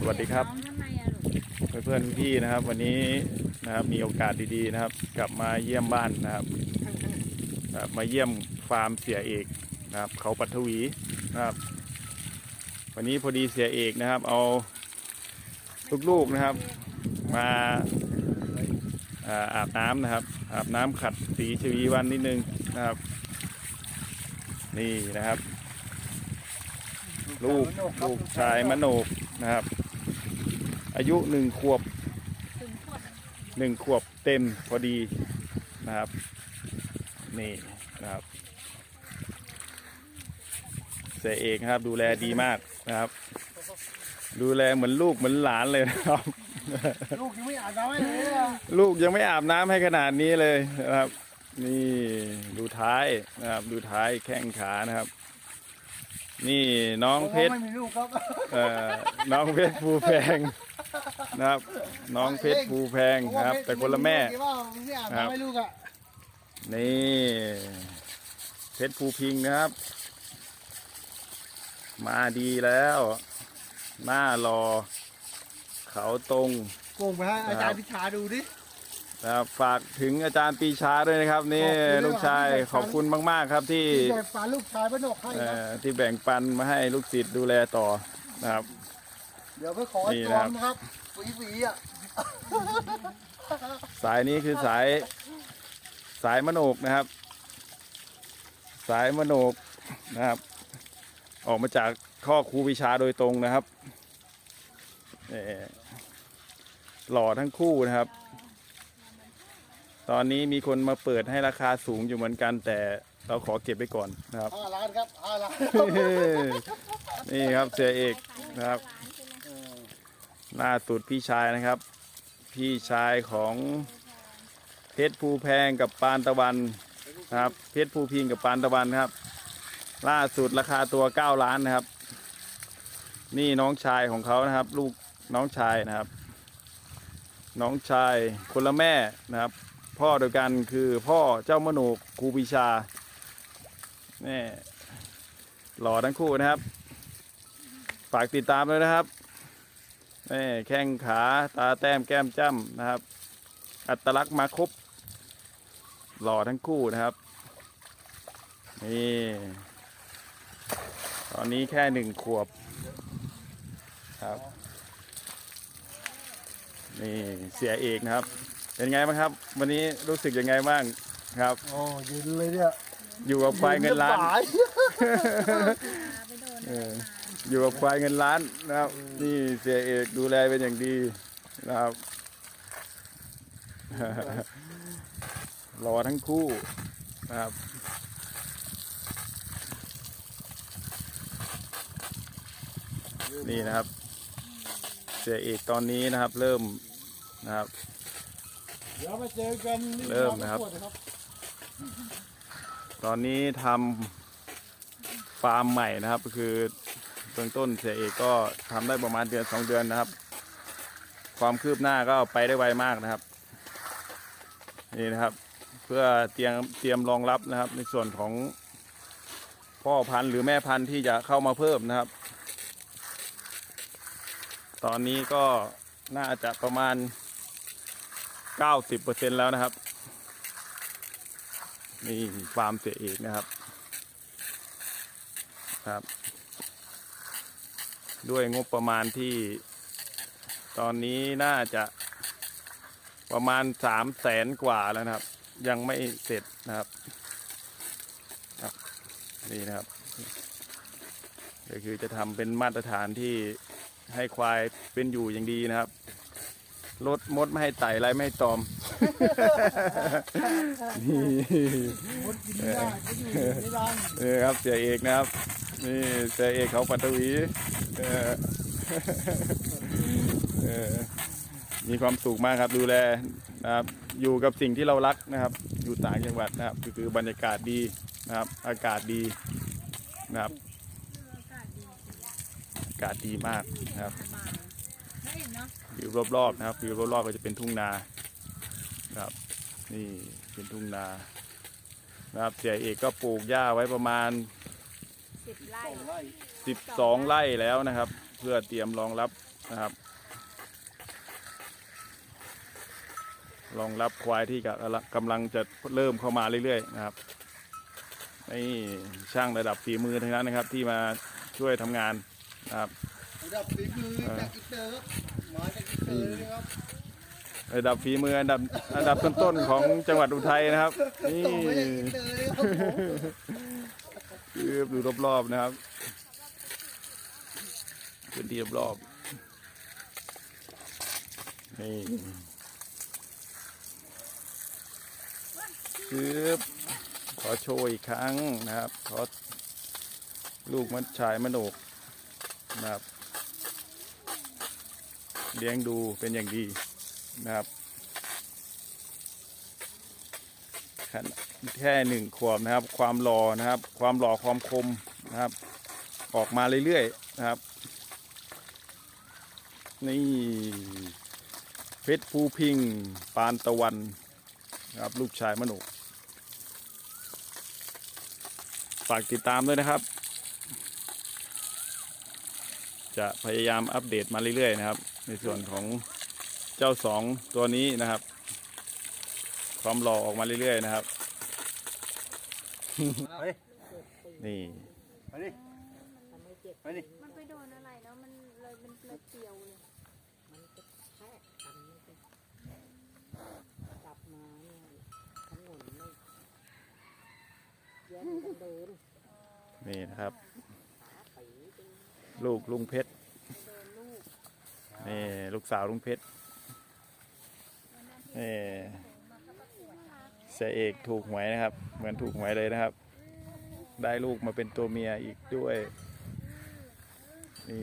สวัสดีครับน้องทำไมอะลูกเพื่อนพี่นะครับ วันนี้นะครับมีโอกาสดีๆนะครับ กลับมาเยี่ยมบ้านนะครับครับมาเยี่ยมฟาร์มเสียเอกนะครับ เขาปัทวีนะครับ วันนี้พอดีเสียเอกนะครับ เอาลูกๆนะครับ มาอาอาบน้ำนะครับ อาบน้ำขัดสีชวีวันนิดนึงนะครับ นี่นะครับ ลูกลูกชายมโนกนะครับ อายุหนึ่งขวบถึงขวดหนึ่งขวบเต็มพอดีนะครับ นี่นะครับเสียเอกนะครับ ดูแลดีมากนะครับ ดูแลเหมือนลูกเหมือนหลานเลยนะครับ ลูกยังไม่อาบน้ำให้เลยอะลูกยังไม่อาบน้ำให้ขนาดนี้เลยนะครับ นี่ดูท้ายนะครับ ดูท้ายแข้งขานะครับ นี่น้องเพชรไม่มีลูกครับเอ่อน้องเพชรภูแพงนะครับ น้องเพชรภูแพงนะครับ แต่คนละแม่ว่าไม่อาบน้ำให้ลูกอะนี่เพชรภูพิงนะครับ มาดีแล้ว หน้ารอ เขาตรงโกงไปให้อาจารย์พิชาดูดิ นะครับฝากถึงอาจารย์ปรีชาด้วยนะครับ นี่ขอบคุณด้วยลูกชายครับขอบคุณมาก ๆ ครับที่ที่แบ่งปันลูกชายบ้านนอกให้เอ่ครับอที่แบ่งปันมาให้ลูกศิษย์ดูแลต่อนะครับ เดี๋ยวไปขอนี่จอนะครับมนะครับฝีฝีอะสายนี้คือสายสายมโนกนะครับ สายมโนกนะครับ ออกมาจากข้อครูวิชาโดยตรงนะครับนี่หล่อทั้งคู่นะครับ ตอนนี้มีคนมาเปิดให้ราคาสูงอยู่เหมือนกัน แต่เราขอเก็บไว้ก่อนนะครับ ห้าล้านครับห้าล้านนี่ครับเสียเอกนะครับ ล่าสุดพี่ชายนะครับ พี่ชายของเพชรภูแพงกับปานตะวันนะครับ เพชรภูพิงกับปานตะวันนะครับ ล่าสุดราคาตัวเก้าล้านนะครับ นี่น้องชายของเขานะครับ ลูกน้องชายนะครับ น้องชายคนละแม่นะครับ พ่อเดียวกันคือพ่อเจ้ามโนกครูปิชานี่หล่อทั้งคู่นะครับ ฝากติดตามเลยนะครับนี่แข้งขาตาแต้มแก้มจ้ำนะครับ อัตลักษณ์มาครบหล่อทั้งคู่นะครับนี่ตอนนี้แค่หนึ่งขวบครับนี่เสียเอกนะครับ เป็นไงบ้างครับ วันนี้รู้สึกยังไงบ้างครับ โอ้ยืนเลยเนี่ยอยู่กับควายเงินล้านยืจะบ่ยพาไปโดนเอออยู่กับควายเงินล้านนะครับ นี่เสียเอกดูแลเป็นอย่างดีนะครับรอทั้งคู่นะครับ นี่นะครับ เสียเอกตอนนี้นะครับ เริ่มนะครับ เดี๋ยวมาเจอกันเริ่มนะครับ ตอนนี้ทำฟาร์มใหม่นะครับ ก็คือเบื้องต้นเสียเอกก็ทำได้ประมาณเดือนสองเดือนนะครับ ความคืบหน้าก็ไปได้ไวมากนะครับ นี่นะครับ เพื่อเตรียมเตรียมรองรับนะครับ ในส่วนของพ่อพันธุ์หรือแม่พันธุ์ที่จะเข้ามาเพิ่มนะครับ ตอนนี้ก็น่าจะประมาณ 90%แล้วนะครับ นี่ฟาร์มเสียเอกนะครับครับ ด้วยงบประมาณที่ ตอนนี้น่าจะประมาณสามแสนกว่าแล้วนะครับ ยังไม่เสร็จนะครับครับนี่นะครับก็คือจะทำเป็นมาตรฐานที่ให้ควายเป็นอยู่อย่างดีนะครับ ลดมดไม่ให้ไต่ไรไม่ให้ตอมนี่มดกินได้ก็อยู่ไม่ได้นี่ครับเสียเอกนะครับ นี่เสียเอกเขาปัตตวีเออเออมีความสุขมากครับดูแลนะครับอยู่กับสิ่งที่เรารักนะครับ อยู่ต่างจังหวัดนะครับก็คือบรรยากาศดีนะครับ อากาศดีนะครับ อากาศดีมากนะครับ วิวรอบๆนะครับวิวรอบๆก็จะเป็นทุ่งนาครับ นี่เป็นทุ่งนานะครับเสียเอกก็ปลูกหญ้าไว้ประมาณสิบไร่สองไร่สิบสองไร่แล้วนะครับ เพื่อเตรียมรองรับนะครับรองรับควายที่กำลังกำลังจะเริ่มเข้ามาเรื่อยๆนะครับนี่ช่างระดับฝีมือทั้งนั้นนะครับที่มาช่วยทำงานนะครับ ดับฝีมือจากอินเตอร์ครับมาจากอินเตอร์เลยครับระดับฝีมืออันดับอันดับต้นๆของจังหวัดอุทัยนะครับ นี่ส่งมาจากอินเตอร์เลยครับผมคือดูรอบๆนะครับพื้นที่รอบๆนี่คือขอโชว์อีกครั้งนะครับ ขอลูกมันชายมโนกนะครับ เลี้ยงดูเป็นอย่างดีนะครับแค่หนึ่งขวบนะครับ ความหล่อนะครับ ความหล่อความคมนะครับ ออกมาเรื่อยๆนะครับ นี่เพชรภูพิง ปานตะวันนะครับ ลูกชายมโนกฝากติดตามด้วยนะครับ จะพยายามอัปเดตมาเรื่อยๆนะครับ ในส่วนของเจ้าสองตัวนี้นะครับ ความหล่อออกมาเรื่อยๆนะครับเฮ้ยนี่มาดิมาดิมันไปโดนอะไรแล้วมันเลยเป็นเลยเปรียวเลยมันจะแทะกันมันจะกลับมาเนี่ยถนนไม่แย่งกันเดิน นี่นะครับขาปีเป็น ลูกลุงเพชรเดินลูกนี่ลูกสาวลุงเพชรนี่เสียเอกถูกหวยนะครับ เหมือนถูกหวยเลยนะครับ ได้ลูกมาเป็นตัวเมียอีกด้วย นี่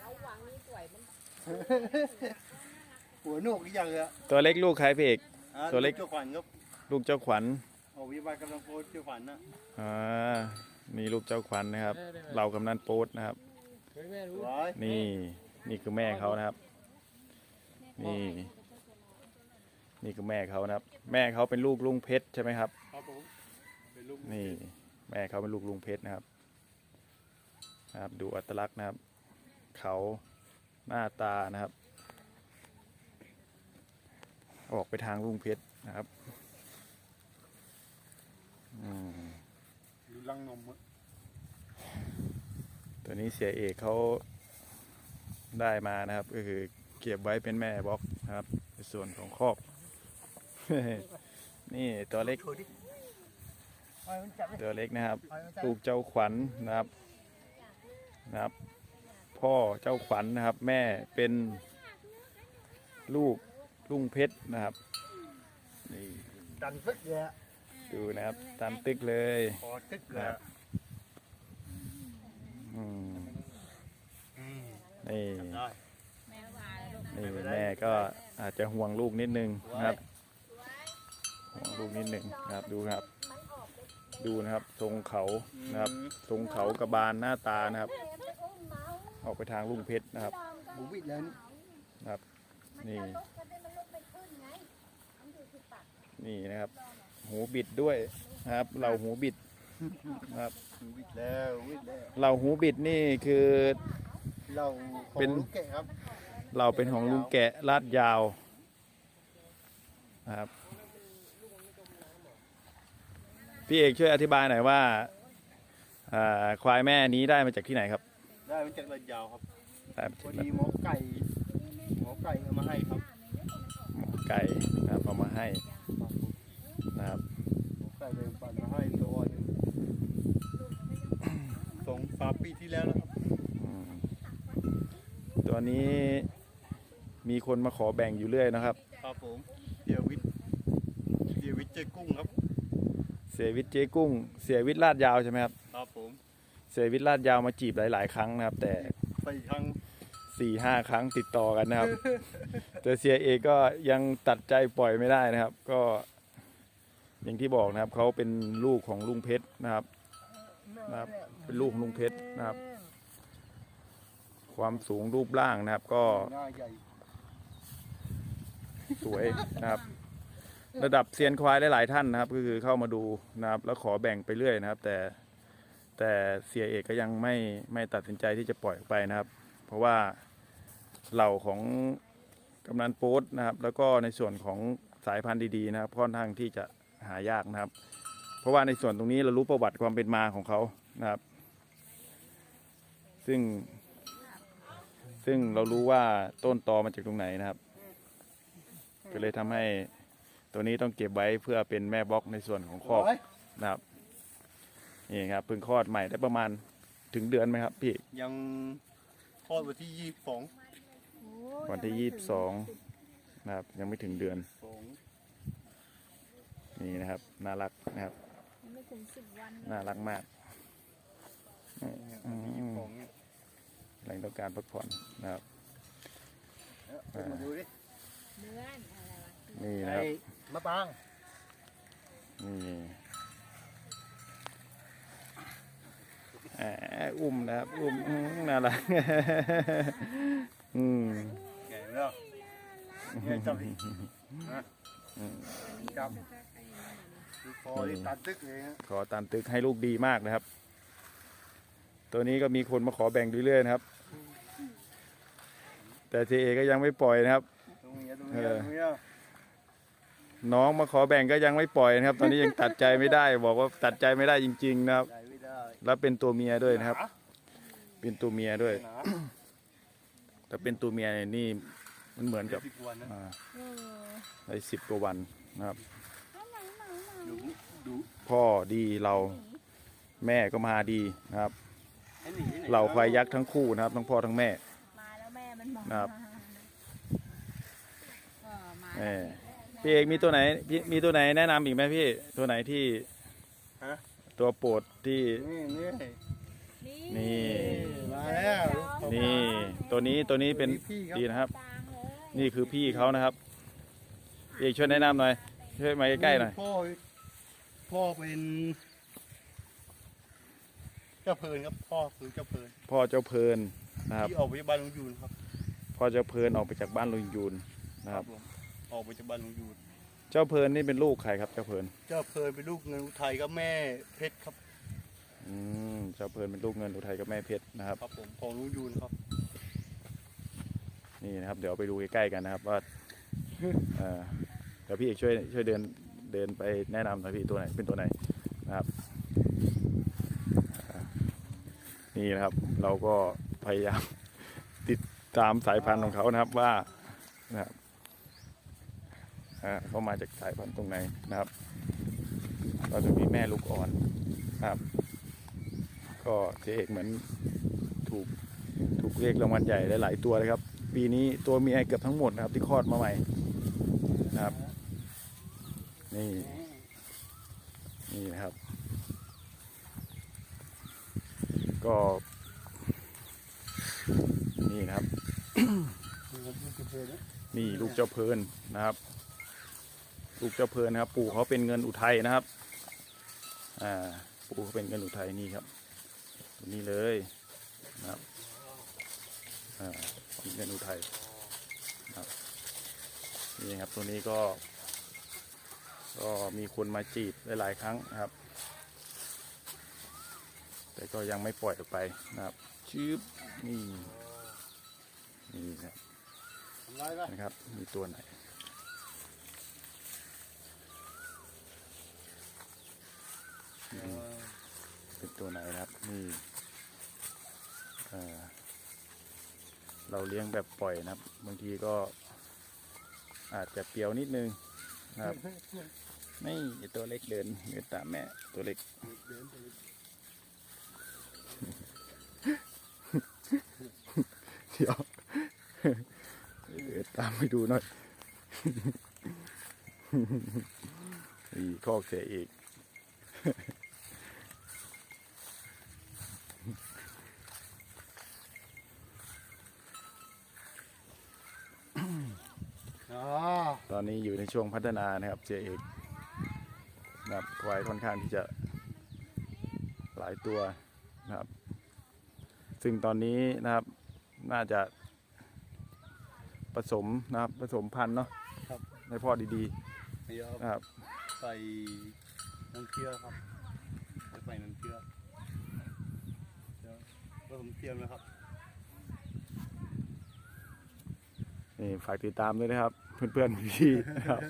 เอาวางนี่สวยมันหัวโหนกอีกอย่างเลยอะตัวเล็กลูกใครพี่เอกอ่าตัวเล็ก เจ้าขวัญครับ ลูกเจ้าขวัญ เอาวิบากกำลังโพสต์เจ้าขวัญนะอ่านี่ลูกเจ้าขวัญนะครับ เรากำนันโป๊ดนะครับร้อยนี่นี่คือแม่เขานะครับ นี่นี่คือแม่เขานะครับ แม่เขาเป็นลูกลุงเพชรใช่ไหมครับ ครับผมเป็นลูกนี่ แม่เขาเป็นลูกลุงเพชรนะครับนะครับ ดูอัตลักษณ์นะครับ เขาหน้าตานะครับ ออกไปทางลุงเพชรนะครับ อืมอยู่ลังนมอะตัวนี้เสียเอกเขาได้มานะครับ ก็คือเก็บไว้เป็นแม่บล็อกนะครับในส่วนของคอกนี่ตัวเล็กโชว์ดิเอามันจับเลยตัวเล็กนะครับเอามันจับลูกเจ้าขวัญนะครับนะครับ พ่อเจ้าขวัญนะครับ แม่เป็นลูกลุงเพชรนะครับนี่ดันฟึกเลยอะ ดูนะครับ ตามตึกเลยคอตึกเลยอะอืมอืมนี่ ได้แม่ว่าลูกนี่แม่ก็อาจจะห่วงลูกนิดนึงนะครับ ห่วงลูกนิดนึงนะครับดูครับ ดูนะครับทรงเขานะครับทรงเขากระบาลหน้าตานะครับ ออกไปทางลุงเพชรนะครับบูบิดแล้วนี่นะครับนี่ นี่นะครับ หูบิดด้วยนะครับเราหูบิดนะครับบูบิดแล้วบูบิดแล้วเราหูบิดนี่คือ เราของเป็น ลูกแกะครับเราเป็นของลุงแกะลาดยาวนะครับพี่เอกช่วยอธิบายหน่อยว่าอ่าควายแม่นี้ได้มาจากที่ไหนครับได้มาจากระยาวครับได้มาพจากอดีหมอไก่หมอไก่เอามาให้ครับหมอไก่นะครับเอามาให้นะ ครับหมอไก่เลยปั่นมาให้ตัวหนึงสองสามปีที่แล้วแล้วครับอืมตัวนี้มีคนมาขอแบ่งอยู่เรื่อยนะครับ ครับผมเดียวิทย์เดียวิทย์เจกุ้งครับเสียวิทย์เจ๊กุ้ง เสียวิทย์ลาดยาวใช่ไหมครับ ครับผมเสียวิทย์ลาดยาวมาจีบหลาย ๆ ครั้งนะครับ แต่ไปครั้งสี่ห้าครั้งติดต่อกันนะครับ แต่เสียเอกก็ยังตัดใจปล่อยไม่ได้นะครับ ก็ อย่างที่บอกนะครับเขาเป็นลูกของลุงเพชรนะครับนะครับ เป็นลูกของลุงเพชรนะครับ ความสูงรูปร่างนะครับ ก็สวยนะครับ ระดับเซียนควายหลายๆท่านนะครับ ก็คือเข้ามาดูนะครับ แล้วขอแบ่งไปเรื่อยนะครับ แต่แต่เสียเอกก็ยังไม่ไม่ตัดสินใจที่จะปล่อยออกไปนะครับ เพราะว่าเหล่าของกำนันโป๊ตนะครับ แล้วก็ในส่วนของสายพันธุ์ดีๆนะครับค่อนข้างที่จะ หายากนะครับ เพราะว่าในส่วนตรงนี้เรารู้ประวัติความเป็นมาของเขานะครับ ซึ่ง ซึ่งเรารู้ว่าต้นตอมาจากตรงไหนนะครับ ก็เลยทำให้ตัวนี้ต้องเก็บไว้เพื่อเป็นแม่บล็อกในส่วนของคอกโอ้ยนะครับนี่ครับเพิ่งคลอดใหม่ได้ประมาณถึงเดือนไหมครับพี่ยังคลอดวันที่ยี่สิบสองวันที่ยี่สิบสองนะครับ ยังไม่ถึงเดือนสอง นี่นะครับ น่ารักนะครับ ยังไม่ถึงสิบวันเลยน่ารักมากเนี่ยวันที่ยี่สิบสองเนี่ยแหล่งต้องการพักผ่อนนะครับ เออมาดูดิเดือนอะไรวะนี่นะครับ ไอ้มะปราง นี่แหมอุ้มนะครับ อุ้มอื้อน่ารัก อืม แก่แล้วเนี่ยจับดินะอืมจั บดูคอที่ตัดตึกเลยฮะขอตามตึกให้ลูกดีมากนะครับ ตัวนี้ก็มีคนมาขอแบ่งเรื่อยๆนะครับ แต่เจเอก็ยังไม่ปล่อยนะครับ ตรงนี้ตรงนี้ตรงนี้น้องมาขอแบ่งก็ยังไม่ปล่อยนะครับ ตอนนี้ยังตัดใจไม่ได้ บอกว่าตัดใจไม่ได้จริง ๆ นะครับ ได้ไม่ได้แล้วเป็นตัวเมียด้วยนะครับ เป็นตัวเมียด้วย หนาแต่เป็นตัวเมียเนี่ยนี่มันเหมือนกับสิบวันนะอ่าเออในสิบกว่าวันนะครับดูดู พ่อดีเราแม่ก็มาดีนะครับให้หนีให้หนีเหล่าควายยักษ์ทั้งคู่นะครับ ทั้งพ่อทั้งแม่ มาแล้วแม่มันมองนะครับเออมาแหมพี่เอกมีตัวไหนพี่มีตัวไหนแนะนำอีกไหมพี่ ตัวไหนที่ฮะ ตัวโปรดที่นี่นี่นี่ มาแล้วนี่ ตัวนี้ตัวนี้เป็นพี่ครับดีนะครับ ตางเลยนี่คือพี่เขานะครับพี่เอกช่วยแนะนำหน่อยช่วยมาใกล้ๆหน่อยพ่อ พ่อเป็นเจ้าเพลินครับ พ่อคือเจ้าเพลินพ่อเจ้าเพลินนะครับที่ออกไปจากบ้านลุงยูนครับพ่อเจ้าเพลินออกไปจากบ้านลุงยูนนะครับผมออกไปจากบ้านลุงยูนเจ้าเพลินนี่เป็นลูกใครครับ เจ้าเพลินเจ้าเพลินเป็นลูกเงินอุทัยกับแม่เพชรครับอืมเจ้าเพลินเป็นลูกเงินอุทัยกับแม่เพชรนะครับครับผมของลุงยูนครับ นี่นะครับ เดี๋ยวไปดูใกล้ๆกันนะครับว่าเอ่อเดี๋ยวพี่เอกช่วยช่วยเดิน เดินไปแนะนำหน่อยพี่ตัวไหนเป็นตัวไหนนะครับนี่นะครับเราก็พยายามติดตามสายพันธุ์ของเขานะครับว่านะครับเขามาจากสายพันธุ์ตรงไหนนะครับ เราจะมีแม่ลูกอ่อนนะครับ ก็เจ๊เอกเหมือนถูกถูกเรียกรางวัลใหญ่หลายๆตัวเลยครับ ปีนี้ตัวเมียเกือบทั้งหมดนะครับที่คลอดมาใหม่นะครับ นี่ นี่นะครับ ก็ นี่นะครับ นี่ลูกเจ้าเพลินนะครับ ลูกเจ้าเพลินนะครับ ปู่เขาเป็นเงินอุทัยนะครับ อ่า ปู่เขาเป็นเงินอุทัยนี่ครับตัวนี้เลยนะครับ อ่าเป็นเงินอุทัยนะครับนี่ครับตัวนี้ก็ ก็มีคนมาจีบหลายๆครั้งนะครับ แต่ก็ยังไม่ปล่อยออกไปนะครับชืบนี่นี่ครับทำไรกันนะครับ มีตัวไหนนี่เป็นตัวไหนนะครับนี่เอ่อเราเลี้ยงแบบปล่อยนะครับ บางทีก็อาจจะเปรียวนิดนึงนะ ครับ นี่ไอ้ตัวเล็กเดินเดินตามแม่ตัวเล็กเดี๋ยวเดินตามไปดูหน่อยนี่คอกเสียอีก ช่วงพัฒนานะครับเจเอกนะครับควายค่อนข้างที่จะหลายตัวนะครับ ซึ่งตอนนี้นะครับน่าจะผสมนะครับผสมพันธุ์เนาะครับในพ่อดีๆนะครับ ใส่น้ำเชื่อครับจะใส่น้ำเชื่อผสมเทียมนะครับ นี่ฝากติดตามด้วยนะครับ เพื่อนๆพี่ๆนะครับ